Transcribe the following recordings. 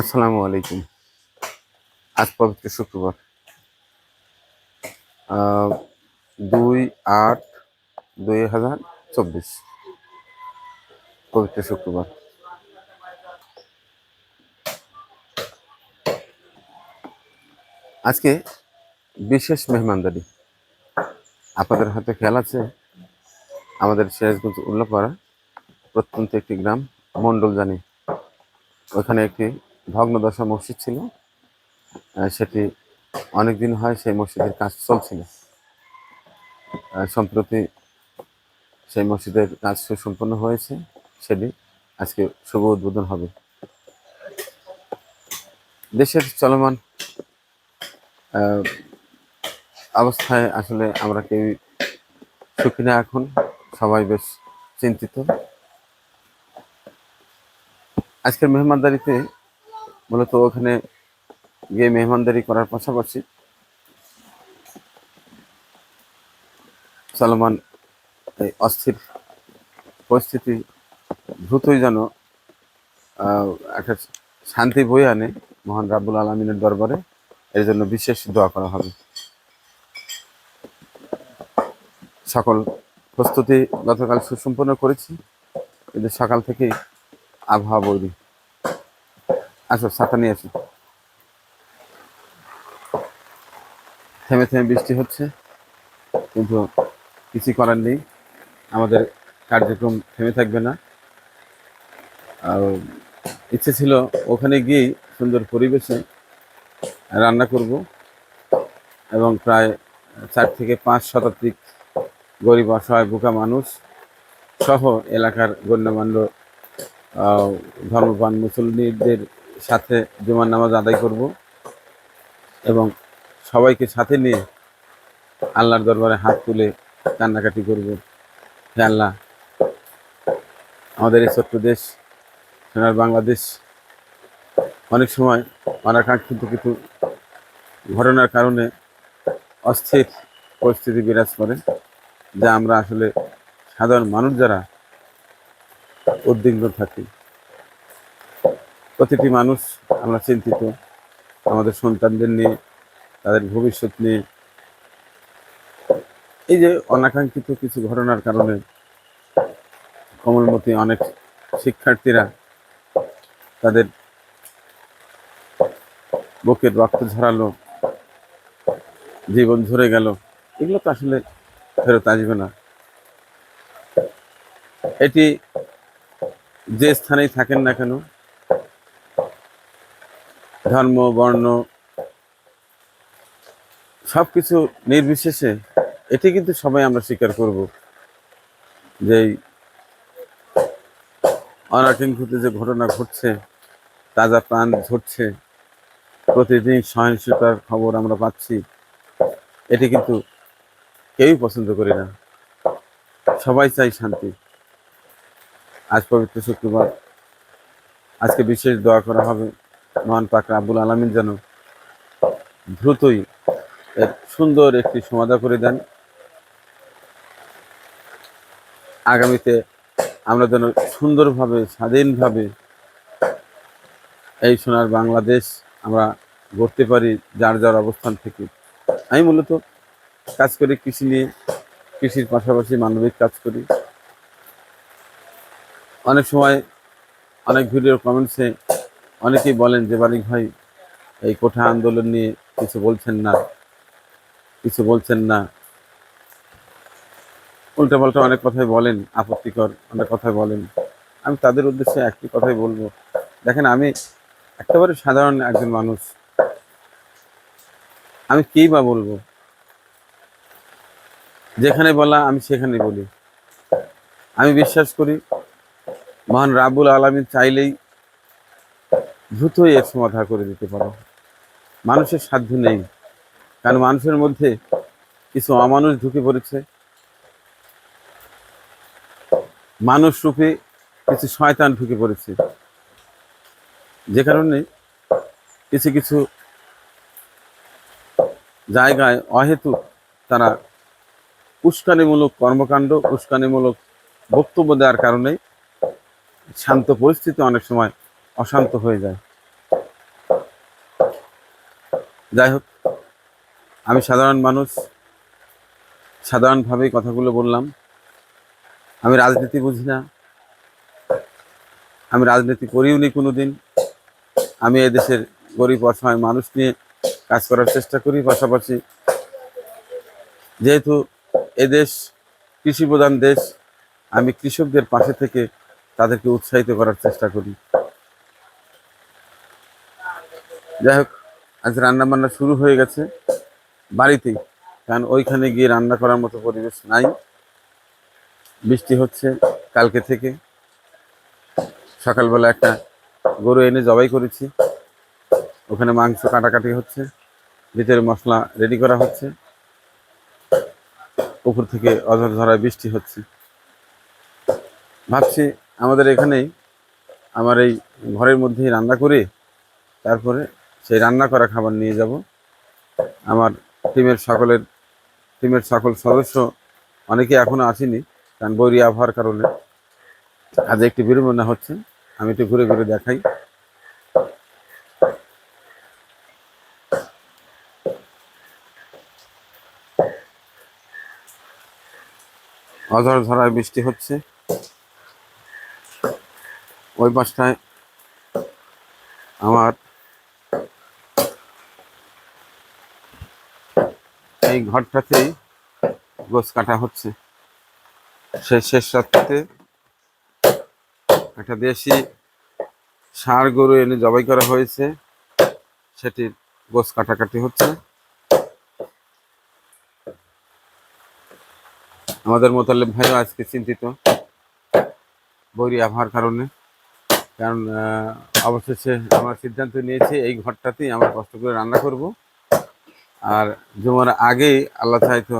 আসসালামু আলাইকুম। আজ পবিত্র শুক্রবার। দুই আট দুই হাজার চব্বিশ। পবিত্র শুক্রবার। আজকে বিশেষ মেহমানদারি। আপনাদের হাতে খেয়াল আছে, আমাদের সিরাজগঞ্জ উল্লাপাড়া প্রত্যন্ত একটি গ্রাম মণ্ডল জানি ওখানে একটি ভগ্নদশা মসজিদ ছিল। সেটি অনেক দিন হয় সেই মসজিদের কাজ চলছিল। সম্প্রতি সেই মসজিদের কাজ সুসম্পন্ন হয়েছে। সেটি আজকে শুভ উদ্বোধন হবে। দেশের চলমান অবস্থায় আসলে আমরা কেউ সুখী না এখন। সবাই বেশ চিন্তিত। আজকের মেহমানদারিতে মূলত ওখানে গিয়ে মেহমানদারি করার পাশাপাশি চলমান এই অস্থির পরিস্থিতি দ্রুতই যেন একটা শান্তি বই আনে মহান রাব্বুল আলমিনের দরবারে। এর জন্য বিশেষ দোয়া করা হবে। সকল প্রস্তুতি গতকাল সুসম্পন্ন করেছি। কিন্তু সকাল থেকেই আবহাওয়া বৈরি আসো ছাতা নিয়ে আসো। থেমে থেমে বৃষ্টি হচ্ছে কিন্তু কিছু করার নেই। আমাদের কার্যক্রম থেমে থাকবে না। আর ইচ্ছে ছিল ওখানে গিয়েই সুন্দর পরিবেশে রান্না করব এবং প্রায় চার থেকে পাঁচ শতাধিক গরিব অসহায় বোকা মানুষ সহ এলাকার গণ্যমান্য আহ, ধর্মপান মুসল্লিদের সাথে জুমার নামাজ আদায় করব এবং সবাইকে সাথে নিয়ে আল্লাহর দরবারে হাত তুলে কান্নাকাটি করব। হে আল্লাহ, আমাদের এই ছোট্ট দেশ, সোনার বাংলাদেশ, অনেক সময় অনাকাঙ্ক্ষিত কিছু ঘটনার কারণে অস্থির পরিস্থিতি বিরাজ করে, যা আমরা আসলে সাধারণ মানুষ যারা উদ্বিগ্ন থাকি। প্রতিটি মানুষ আমরা চিন্তিত। আমাদের সন্তানদের নিয়ে, তাদের ভবিষ্যৎ নিয়ে। এই যে অনাকাঙ্ক্ষিত কিছু ঘটনার কারণে কমলমতি অনেক শিক্ষার্থীরা তাদের বুকের রক্ত ঝরালো, জীবন ঝরে গেল। এগুলো তো আসলে ফেরত আসবে না। এটি যে স্থানেই থাকেন না কেন ধর্ম, বর্ণ সব কিছু নির্বিশেষে, এটি কিন্তু সবাই আমরা স্বীকার করব যে অনাকাঙ্ক্ষিত যে ঘটনা ঘটছে, তাজা প্রাণ ঝরছে, প্রতিদিন সহিংসতার খবর আমরা পাচ্ছি, এটি কিন্তু কেউই পছন্দ করি না। সবাই চাই শান্তি। আজ পবিত্র শুক্রবার। আজকে বিশেষ দোয়া করা হবে। মহান পাক আব্বুল আলমিন যেন দ্রুতই এক সুন্দর একটি সমাধা করে দেন। আগামীতে আমরা যেন সুন্দরভাবে, স্বাধীনভাবে এই সোনার বাংলাদেশ আমরা গড়তে পারি, যার যার অবস্থান থেকে। আমি মূলত কাজ করি কৃষি নিয়ে, কৃষির পাশাপাশি মানবিক কাজ করি। অনেক সময় অনেক ভিডিও কমেন্টসে অনেকেই বলেন যে বালিক ভাই, এই কোঠা আন্দোলন নিয়ে কিছু বলছেন না, কিছু বলছেন না। উল্টাপাল্টা অনেক কথাই বলেন, আপত্তিকর অনেক কথাই বলেন। আমি তাদের উদ্দেশ্যে একটি কথাই বলব। দেখেন, আমি একেবারে সাধারণ একজন মানুষ। আমি কি বা বলব? যেখানে বলা, আমি সেখানে বলি। আমি বিশ্বাস করি, মহান রাবুল আলমিন চাইলেই দ্রুতই এর সমাধা করে দিতে পারো। মানুষের সাধ্য নেই, কারণ মানুষের মধ্যে কিছু অমানুষ ঢুকে পড়েছে। মানুষ রূপে কিছু শয়তান ঢুকে পড়েছে। যে কারণে কিছু কিছু জায়গায় অহেতু তারা উস্কানিমূলক কর্মকাণ্ড, উস্কানিমূলক বক্তব্য দেওয়ার কারণে শান্ত পরিস্থিতি অনেক সময় অশান্ত হয়ে যায়। যাই হোক, আমি সাধারণ মানুষ, সাধারণভাবেই কথাগুলো বললাম। আমি রাজনীতি বুঝি না। আমি রাজনীতি করিও নি কোনো দিন আমি এদেশের গরিব অসহায় মানুষ নিয়ে কাজ করার চেষ্টা করি পাশাপাশি। যেহেতু এদেশ কৃষি প্রধান দেশ, আমি কৃষকদের পাশে থেকে তাদেরকে উৎসাহিত করার চেষ্টা করি। যাই হোক, আজ রান্না বান্না শুরু হয়ে গেছে বাড়িতেই, কারণ ওইখানে গিয়ে রান্না করার মতো পরিবেশ নাই। বৃষ্টি হচ্ছে কালকে থেকে। সকালবেলা একটা গরু এনে জবাই করেছি। ওখানে মাংস কাটাকাটি হচ্ছে, ভিতরে মশলা রেডি করা হচ্ছে। উপর থেকে অঝর ধরায় বৃষ্টি হচ্ছে। ভাবছি আমাদের এখানেই আমার এই ঘরের মধ্যেই রান্না করে তারপরে সেই রান্না করা খাবার নিয়ে যাব। আমার টিমের সকলের, টিমের সকল সদস্য অনেকে এখনও আসেনি, কারণ বৈরী আবহাওয়ার কারণে আজ একটি বিড়ম্বনা হচ্ছে। আমি একটু ঘুরে ঘুরে দেখাই। অঝর ধরায় বৃষ্টি হচ্ছে। ওই পাশটায় আমার এই ঘরটাতেই গোছ কাটা হচ্ছে। সেই শেষ রাত্রিতে একটা দেশি ষাঁড় গরু এনে জবাই করা হয়েছে। সেটির গোছ কাটাকাটি হচ্ছে। আমাদের মোতালেব ভাইও আজকে চিন্তিত বৈরী আবহাওয়ার কারণে। কারণ অবশেষে আমরা সিদ্ধান্ত নিয়েছি, এই ঘরটাতেই আমরা কষ্ট করে রান্না করব। আর জুমার আগেই আল্লাহ চাইতো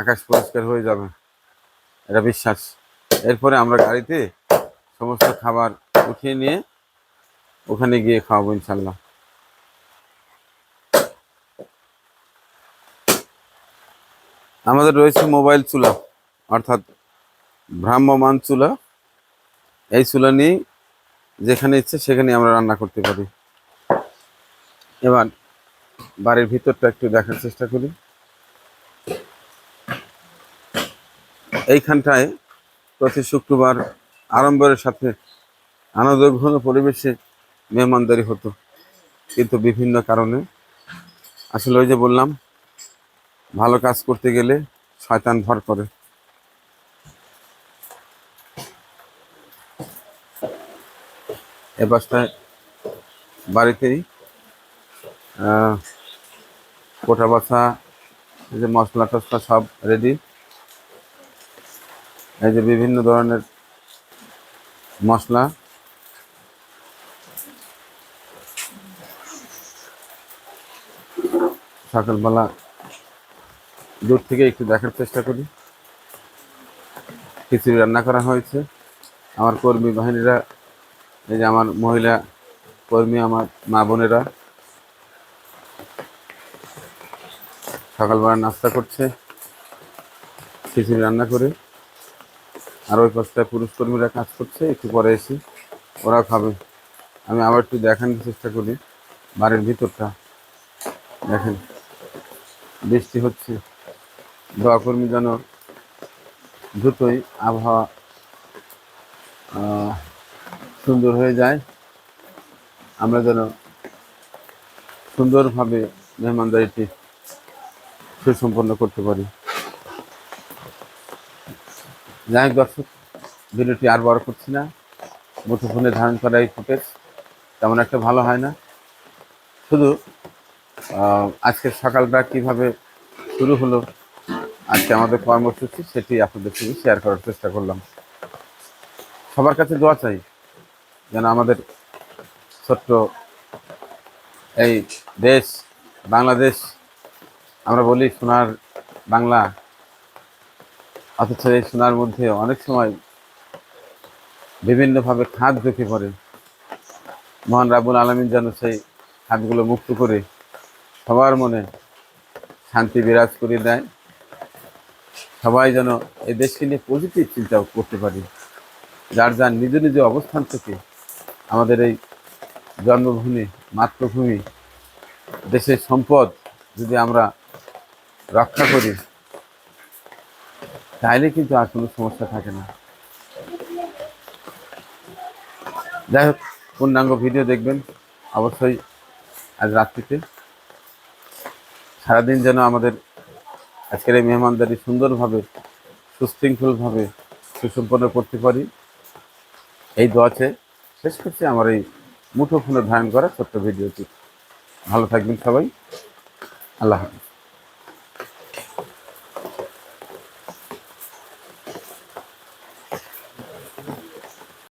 আকাশ পরিষ্কার হয়ে যাবে। এটা বিশ্বাস। এরপরে আমরা গাড়িতে সমস্ত খাবার উঠিয়ে নিয়ে ওখানে গিয়ে খাওয়াবো ইনশাল্লাহ আমাদের রয়েছে মোবাইল চুলা, অর্থাৎ ভ্রাম্যমান চুলা। এই চুলা নিয়ে যেখানে ইচ্ছে সেখানে আমরা রান্না করতে পারি। এবার বাড়ির ভিতরটা একটু দেখার চেষ্টা করি। এইখানটায় প্রতি শুক্রবার আড়ম্বরের সাথে আনন্দঘন পরিবেশে মেহমানদারি হতো, কিন্তু বিভিন্ন কারণে। আসলে ওই যে বললাম, ভালো কাজ করতে গেলে শয়তান ভর করে। এ পাশটায় বাড়িতেই কোটা বাছা, এই যে মশলা টসলা সব রেডি এই যে বিভিন্ন ধরনের মশলা। সকালবেলা দূর থেকে একটু দেখার চেষ্টা করি। খিচুড়ি রান্না করা হয়েছে। আমার কর্মী বাহিনীরা, এই যে আমার মহিলা কর্মী, আমার মা বোনেরা সকালবেলা নাস্তা করছে, খিচুড়ি রান্না করে। আর ওই পাশটায় পুরুষ কর্মীরা কাজ করছে, একটু পরে এসে ওরা খাবে। আমি আবার একটু দেখানোর চেষ্টা করি, বাড়ির ভিতরটা। দেখেন, বৃষ্টি হচ্ছে। দোয়া কর্মী যেন দ্রুতই আবহাওয়া সুন্দর হয়ে যায়। আমরা যেন সুন্দরভাবে মেহমানদারিটি সুসম্পন্ন করতে পারি। যাই দর্শক ভিডিওটি আর বড় করছি না। মুঠোফোনে ধারণ করা এই ফুটেজ তেমন একটা ভালো হয় না। শুধু আহ, আজকের সকালটা কীভাবে শুরু হলো আজকে আমাদের কর্মসূচি সেটি আপনাদের সঙ্গে শেয়ার করার চেষ্টা করলাম। সবার কাছে দোয়া চাই যেন আমাদের ছোট্ট এই দেশ বাংলাদেশ আমরা বলি সোনার বাংলা। অথচ এই সোনার মধ্যে অনেক সময় বিভিন্নভাবে খাদ ঢুকে পড়ে। মহান রাবুল আলমিন যেন সেই খাদগুলো মুক্ত করে সবার মনে শান্তি বিরাজ করে দেয়। সবাই যেন এই দেশকে নিয়ে পজিটিভ চিন্তা করতে পারি। যার যার নিজ নিজ অবস্থান থেকে আমাদের এই জন্মভূমি, মাতৃভূমি, দেশের সম্পদ যদি আমরা রক্ষা করি। তাহলে কিন্তু আর কোনো সমস্যা থাকে না। যাই হোক, পূর্ণাঙ্গ ভিডিও দেখবেন অবশ্যই আজ রাত্রিতে। সারাদিন যেন আমাদের আজকের এই মেহমানদারি সুন্দরভাবে, সুশৃঙ্খলভাবে, সুসম্পন্ন করতে পারি। এই দোয়াছে শেষ করছি আমার এই মুঠো ফোনে ধারণ করা ছোট্ট ভিডিওটি। ভালো থাকবেন সবাই। আল্লাহ হাফিজ।